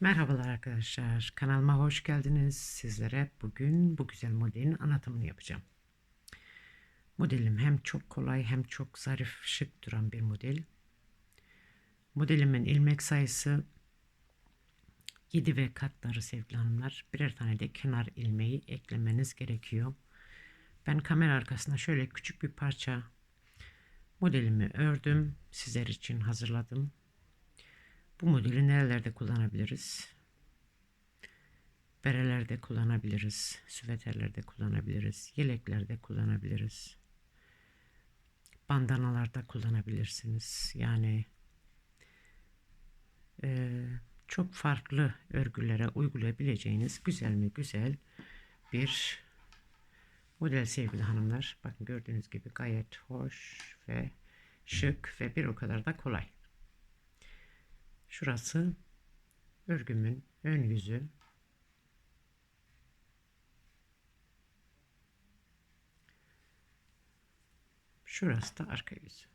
Merhabalar arkadaşlar. Kanalıma hoş geldiniz. Sizlere bugün bu güzel modelin anlatımını yapacağım. Modelim hem çok kolay hem çok zarif, şık duran bir model. Modelimin ilmek sayısı 7 ve katları sevgili hanımlar. Birer tane de kenar ilmeği eklemeniz gerekiyor. Ben kamera arkasına şöyle küçük bir parça modelimi ördüm. Sizler için hazırladım. Bu modeli nerelerde kullanabiliriz? Berelerde kullanabiliriz, süveterlerde kullanabiliriz, yeleklerde kullanabiliriz. Bandanalarda kullanabilirsiniz. Yani e, çok farklı örgülere uygulayabileceğiniz güzel mi güzel bir model sevgili hanımlar. Bakın gördüğünüz gibi gayet hoş ve şık ve bir o kadar da kolay. Şurası örgümün ön yüzü. Şurası da arka yüzü.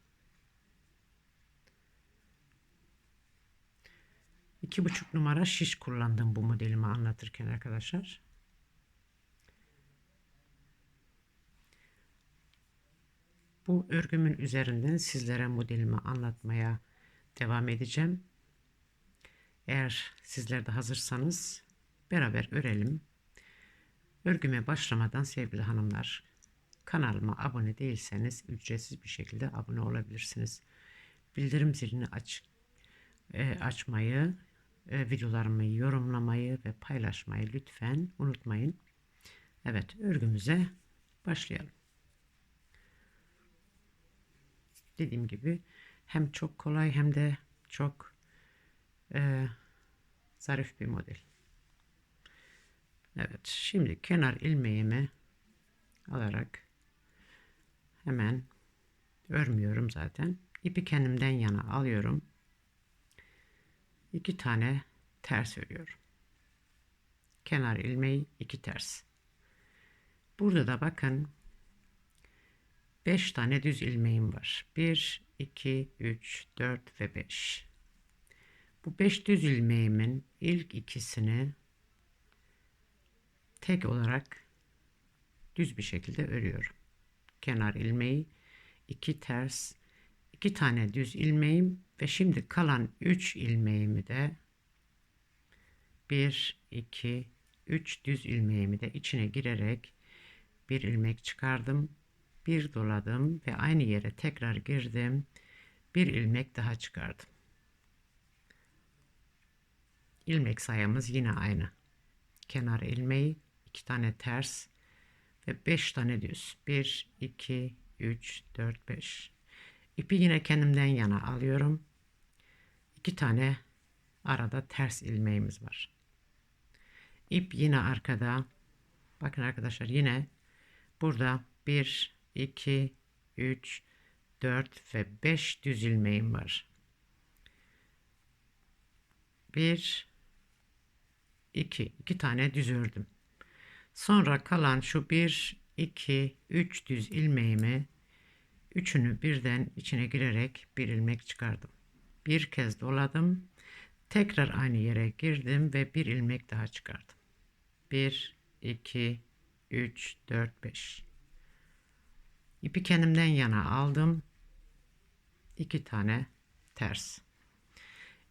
İki buçuk numara şiş kullandım bu modelimi anlatırken arkadaşlar. Bu örgümün üzerinden sizlere modelimi anlatmaya devam edeceğim. Eğer sizler de hazırsanız beraber örelim. Örgüme başlamadan sevgili hanımlar kanalıma abone değilseniz ücretsiz bir şekilde abone olabilirsiniz. Bildirim zilini aç, e, açmayı, e, videolarımı yorumlamayı ve paylaşmayı lütfen unutmayın. Evet örgümüze başlayalım. Dediğim gibi hem çok kolay hem de çok e, zarif bir model. Evet şimdi kenar ilmeğimi alarak hemen örmüyorum zaten. İpi kendimden yana alıyorum. İki tane ters örüyorum. Kenar ilmeği iki ters. Burada da bakın 5 tane düz ilmeğim var. 1, 2, 3, 4 ve 5. Bu 5 düz ilmeğimin ilk ikisini tek olarak düz bir şekilde örüyorum. Kenar ilmeği, iki ters, iki tane düz ilmeğim ve şimdi kalan 3 ilmeğimi de 1, 2, 3 düz ilmeğimi de içine girerek bir ilmek çıkardım. Bir doladım ve aynı yere tekrar girdim. Bir ilmek daha çıkardım ilmek sayımız yine aynı. Kenar ilmeği, iki tane ters ve beş tane düz. Bir, iki, üç, dört, beş. İpi yine kendimden yana alıyorum. İki tane arada ters ilmeğimiz var. İp yine arkada. Bakın arkadaşlar yine burada 1, 2, 3, 4 ve 5 düz ilmeğim var. 1 2 2 tane düz ördüm. Sonra kalan şu 1 2 3 düz ilmeğimi üçünü birden içine girerek bir ilmek çıkardım. Bir kez doladım. Tekrar aynı yere girdim ve bir ilmek daha çıkardım. 1 2 3 4 5 İpi kendimden yana aldım. 2 tane ters.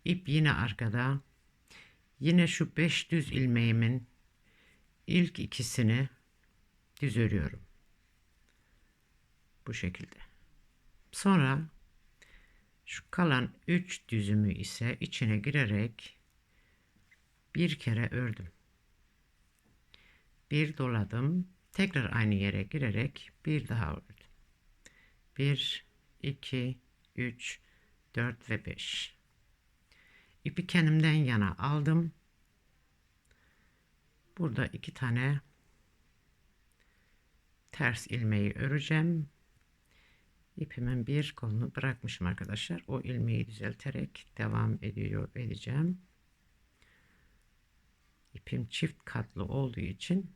İp yine arkada Yine şu 5 düz ilmeğimin ilk ikisini düz örüyorum. Bu şekilde. Sonra şu kalan 3 düzümü ise içine girerek bir kere ördüm. Bir doladım. Tekrar aynı yere girerek bir daha ördüm. 1 2 3 4 ve 5 ipi kendimden yana aldım. Burada iki tane ters ilmeği öreceğim. İpimin bir kolunu bırakmışım arkadaşlar. O ilmeği düzelterek devam ediyor edeceğim. İpim çift katlı olduğu için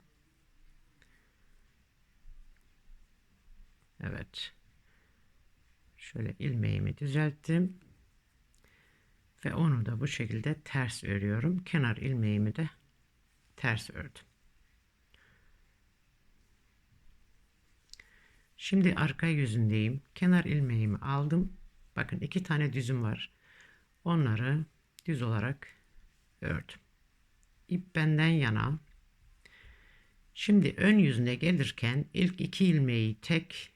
Evet. Şöyle ilmeğimi düzelttim. Ve onu da bu şekilde ters örüyorum. Kenar ilmeğimi de ters ördüm. Şimdi arka yüzündeyim. Kenar ilmeğimi aldım. Bakın iki tane düzüm var. Onları düz olarak ördüm. İp benden yana. Şimdi ön yüzüne gelirken ilk iki ilmeği tek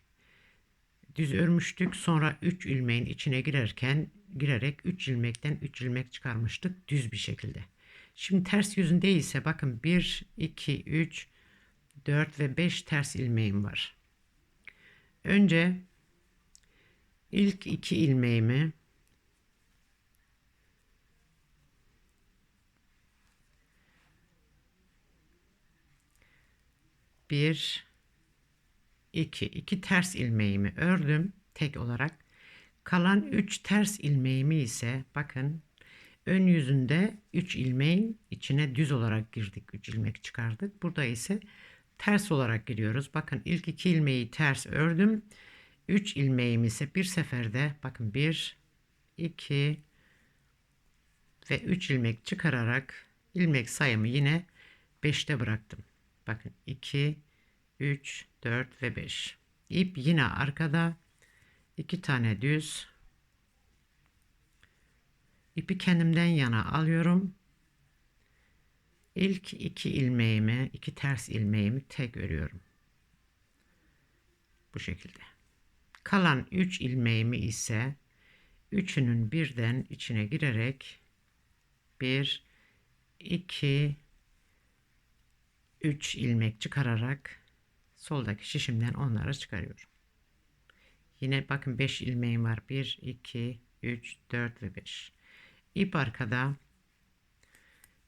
düz örmüştük. Sonra 3 ilmeğin içine girerken girerek 3 ilmekten 3 ilmek çıkarmıştık düz bir şekilde. Şimdi ters yüzünde ise bakın 1, 2, 3, 4 ve 5 ters ilmeğim var. Önce ilk iki ilmeğimi bir iki iki ters ilmeğimi ördüm tek olarak. Kalan üç ters ilmeğimi ise bakın ön yüzünde 3 ilmeğin içine düz olarak girdik. 3 ilmek çıkardık. Burada ise ters olarak giriyoruz. Bakın ilk iki ilmeği ters ördüm. 3 ilmeğimi ise bir seferde bakın 1 2 ve 3 ilmek çıkararak ilmek sayımı yine 5'te bıraktım. Bakın 2 3 4 ve 5. İp yine arkada 2 tane düz. İpi kendimden yana alıyorum. İlk iki ilmeğimi, iki ters ilmeğimi tek örüyorum. Bu şekilde. Kalan 3 ilmeğimi ise üçünün birden içine girerek 1 2 3 ilmek çıkararak soldaki şişimden onları çıkarıyorum. Yine bakın 5 ilmeğim var. 1 2 3 4 ve 5. İp arkada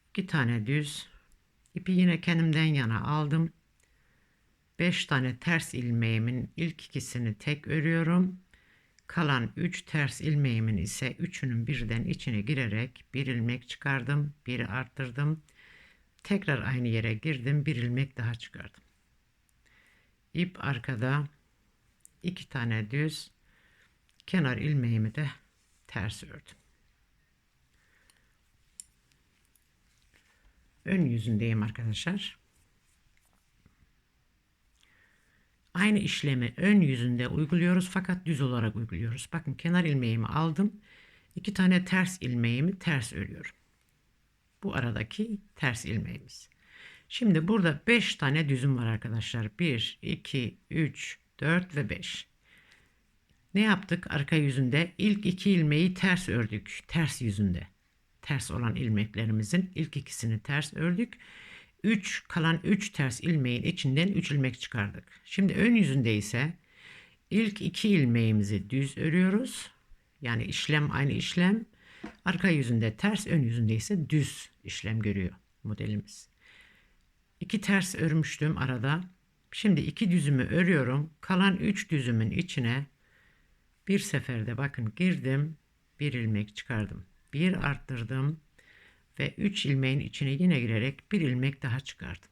2 tane düz ipi yine kendimden yana aldım. 5 tane ters ilmeğimin ilk ikisini tek örüyorum. Kalan 3 ters ilmeğimin ise üçünün birden içine girerek bir ilmek çıkardım. Biri arttırdım. Tekrar aynı yere girdim. Bir ilmek daha çıkardım. İp arkada iki tane düz kenar ilmeğimi de ters ördüm. Ön yüzündeyim arkadaşlar. Aynı işlemi ön yüzünde uyguluyoruz fakat düz olarak uyguluyoruz. Bakın kenar ilmeğimi aldım. iki tane ters ilmeğimi ters örüyorum. Bu aradaki ters ilmeğimiz. Şimdi burada 5 tane düzüm var arkadaşlar. 1, 2, 3, 4 ve 5. Ne yaptık arka yüzünde? İlk iki ilmeği ters ördük. Ters yüzünde. Ters olan ilmeklerimizin ilk ikisini ters ördük. 3 kalan 3 ters ilmeğin içinden 3 ilmek çıkardık. Şimdi ön yüzünde ise ilk iki ilmeğimizi düz örüyoruz. Yani işlem aynı işlem. Arka yüzünde ters, ön yüzünde ise düz işlem görüyor modelimiz. İki ters örmüştüm arada. Şimdi iki düzümü örüyorum. Kalan üç düzümün içine bir seferde bakın girdim. Bir ilmek çıkardım. Bir arttırdım ve 3 ilmeğin içine yine girerek bir ilmek daha çıkardım.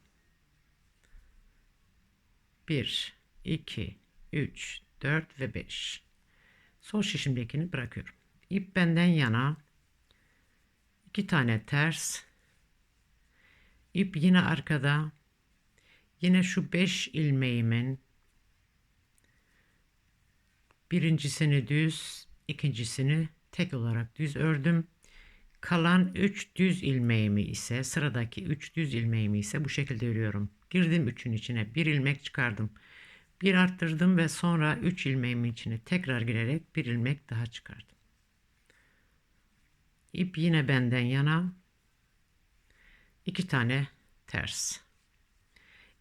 1, 2, 3, 4 ve 5. Sol şişimdekini bırakıyorum. İp benden yana iki tane ters ip yine arkada yine şu 5 ilmeğimin birincisini düz ikincisini tek olarak düz ördüm Kalan 3 düz ilmeğimi ise sıradaki 3 düz ilmeğimi ise bu şekilde örüyorum. Girdim 3'ün içine bir ilmek çıkardım. Bir arttırdım ve sonra 3 ilmeğimin içine tekrar girerek bir ilmek daha çıkardım. İp yine benden yana. 2 tane ters.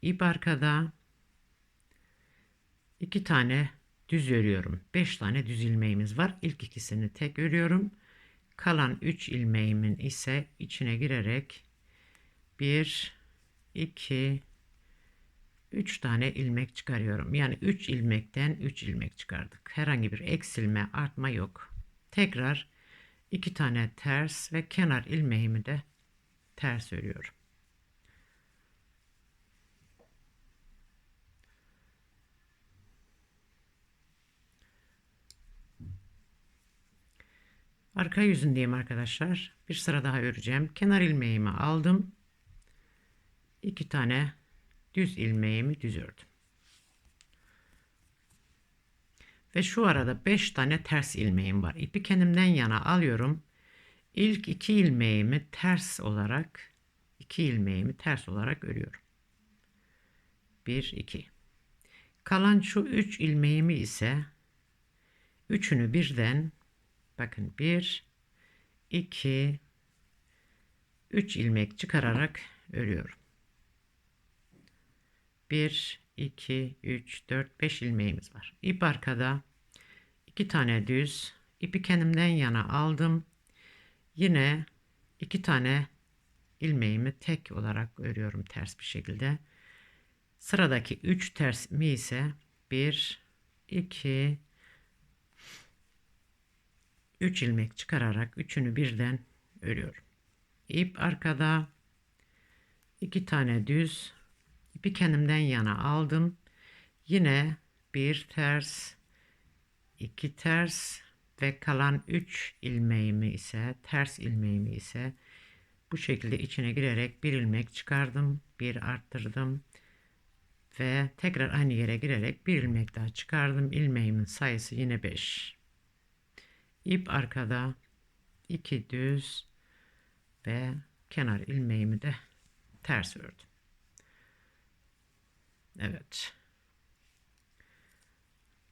İp arkada. 2 tane düz örüyorum. 5 tane düz ilmeğimiz var. İlk ikisini tek örüyorum. Kalan 3 ilmeğimin ise içine girerek 1 2 3 tane ilmek çıkarıyorum. Yani 3 ilmekten 3 ilmek çıkardık. Herhangi bir eksilme, artma yok. Tekrar 2 tane ters ve kenar ilmeğimi de ters örüyorum. Arka yüzündeyim arkadaşlar. Bir sıra daha öreceğim. Kenar ilmeğimi aldım. İki tane düz ilmeğimi düz ördüm. Ve şu arada 5 tane ters ilmeğim var. İpi kendimden yana alıyorum. İlk iki ilmeğimi ters olarak iki ilmeğimi ters olarak örüyorum. 1 2. Kalan şu 3 ilmeğimi ise üçünü birden bakın 1 2 3 ilmek çıkararak örüyorum. 1 2 3 4 5 ilmeğimiz var. İp arkada 2 tane düz ipi kendimden yana aldım. Yine 2 tane ilmeğimi tek olarak örüyorum ters bir şekilde. Sıradaki 3 ters mi ise 1 2 3 ilmek çıkararak üçünü birden örüyorum. İp arkada 2 tane düz ipi kendimden yana aldım. Yine bir ters, iki ters ve kalan 3 ilmeğimi ise ters ilmeğimi ise bu şekilde içine girerek bir ilmek çıkardım, bir arttırdım ve tekrar aynı yere girerek bir ilmek daha çıkardım. İlmeğimin sayısı yine 5. İp arkada 2 düz ve kenar ilmeğimi de ters ördüm. Evet.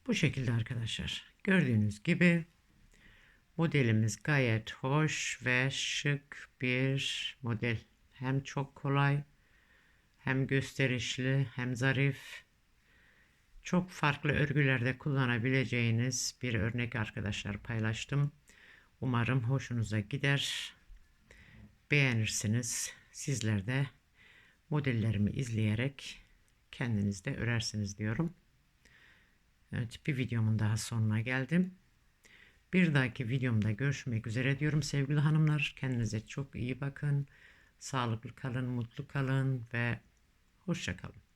Bu şekilde arkadaşlar. Gördüğünüz gibi modelimiz gayet hoş ve şık bir model. Hem çok kolay hem gösterişli hem zarif. Çok farklı örgülerde kullanabileceğiniz bir örnek arkadaşlar paylaştım. Umarım hoşunuza gider. Beğenirsiniz. Sizler de modellerimi izleyerek kendiniz de örersiniz diyorum. Evet bir videomun daha sonuna geldim. Bir dahaki videomda görüşmek üzere diyorum sevgili hanımlar. Kendinize çok iyi bakın. Sağlıklı kalın, mutlu kalın ve hoşça kalın.